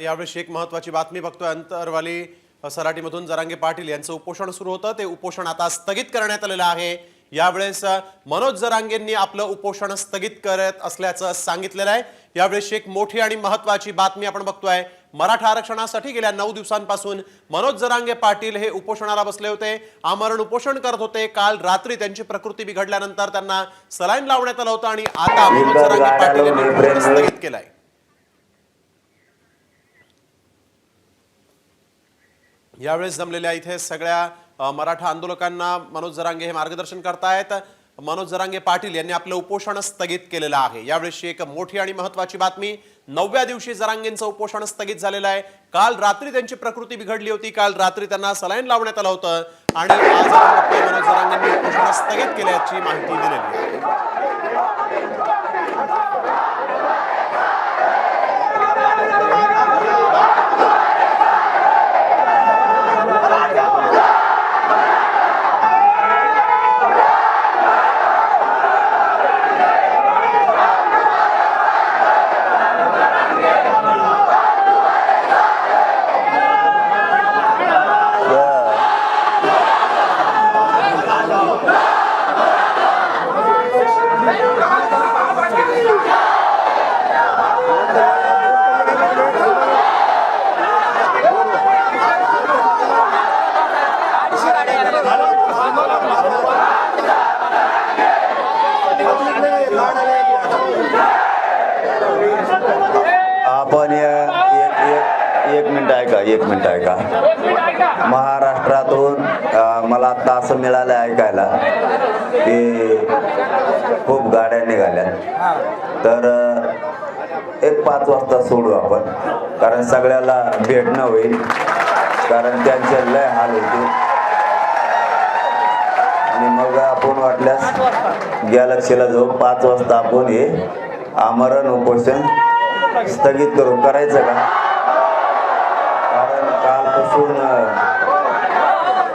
यावेळी एक महत्वाची बातमी बघतोय. अंतरवाली सराटीमधून जरांगे पाटील यांचं उपोषण सुरू होतं. ते उपोषण आता स्थगित करण्यात आलेलं आहे. यावेळेस मनोज जरांगेंनी आपलं उपोषण स्थगित करत असल्याचं सांगितलेलं आहे. यावेळेस एक मोठी आणि महत्वाची बातमी आपण बघतोय. मराठा आरक्षणासाठी गेल्या नऊ दिवसांपासून मनोज जरांगे पाटील हे उपोषणाला बसले होते. आमरण उपोषण करत होते. काल रात्री त्यांची प्रकृती बिघडल्यानंतर त्यांना सलाईन लावण्यात आलं होतं आणि आता मनोज जरांगे पाटील यांनी उपोषण स्थगित केलंय. यावेळेस जमलेल्या इथे सगळ्या मराठा आंदोलकांना मनोज जरांगे हे मार्गदर्शन करतायत. मनोज जरांगे पाटील यांनी आपलं उपोषण स्थगित केलेलं आहे. यावेळेसची एक मोठी आणि महत्वाची बातमी नवव्या दिवशी जरांगेंचं उपोषण स्थगित झालेलं आहे. काल रात्री त्यांची प्रकृती बिघडली होती. काल रात्री त्यांना सलाईन लावण्यात आलं होतं आणि आज मनोज जरांगेंनी उपोषण स्थगित केल्याची माहिती दिलेली आहे आपण य- एक एक मिनिट ऐका एक मिनिट ऐका. महाराष्ट्रातून मला आत्ता असं मिळालं ऐकायला की खूप गाड्या निघाल्या तर एक पाच वाजता सोडू आपण कारण सगळ्याला भेटणं होईल कारण त्यांचे लय हाल होते. आणि मग आपण वाटल्यास गॅलक्सीला जाऊ पाच वाजता आपण हे आमरण उपोषण स्थगित करू. करायचं का?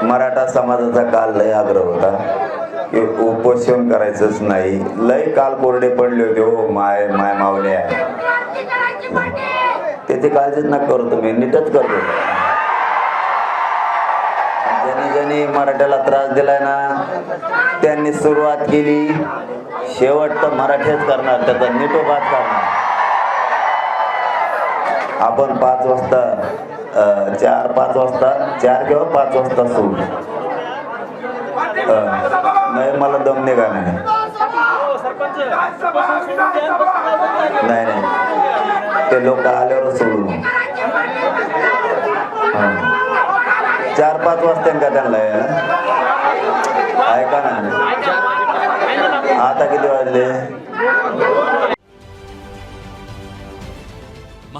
मराठा समाजाचा काल लय आग्रह होता. उपोषण करायचंच नाही. लय काल कोरडे पडले होते हो माय माय मावल्या. त्याची काळजीच ना करू तुम्ही नीटच करतो. ज्यांनी ज्यांनी मराठ्याला त्रास दिलाय ना त्यांनी सुरुवात केली. शेवट तर मराठीच करणार त्याचा निटोबात करणार. आपण पाच वाजता चार पाच वाजता चार किंवा पाच वाजता सुरू. नाही मला दम निघा नाही. नाही नाही. ते लोक आल्यावर सोडू चार पाच वाजता का त्यांना ऐका ना. आता किती वाजले?